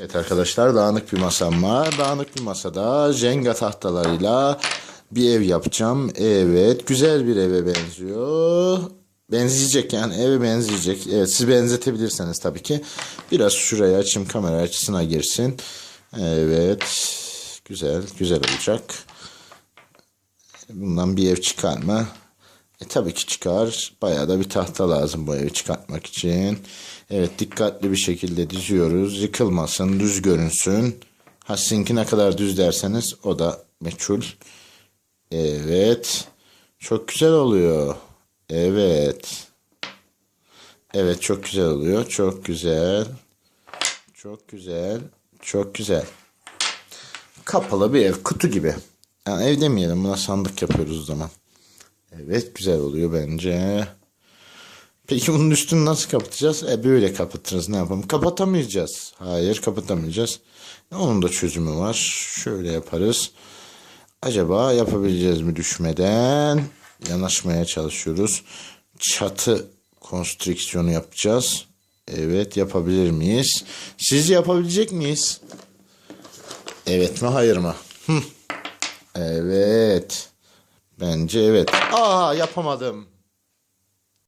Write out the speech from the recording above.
Evet arkadaşlar dağınık bir masam var. Dağınık bir masada Jenga tahtalarıyla bir ev yapacağım. Evet güzel bir eve benziyor. Benzeyecek yani eve benzeyecek. Evet siz benzetebilirseniz tabii ki. Biraz şuraya açayım kamera açısına girsin. Evet güzel güzel olacak. Bundan bir ev çıkar mı? E tabii ki çıkar. Bayağı da bir tahta lazım bu evi çıkartmak için. Evet dikkatli bir şekilde diziyoruz. Yıkılmasın, düz görünsün. Ha sizinki ne kadar düz derseniz o da meçhul. Evet. Çok güzel oluyor. Evet. Evet çok güzel oluyor. Çok güzel. Çok güzel. Çok güzel. Kapalı bir ev. Kutu gibi. Yani ev demeyelim. Buna sandık yapıyoruz o zaman. Evet güzel oluyor bence. Peki bunun üstünü nasıl kapatacağız? E böyle kapatırız ne yapalım? Kapatamayacağız. Hayır kapatamayacağız. Onun da çözümü var. Şöyle yaparız. Acaba yapabileceğiz mi düşmeden? Yanaşmaya çalışıyoruz. Çatı konstrüksiyonu yapacağız. Evet yapabilir miyiz? Siz yapabilecek miyiz? Evet mi hayır mı? Hı. Evet. Bence evet. Aa yapamadım.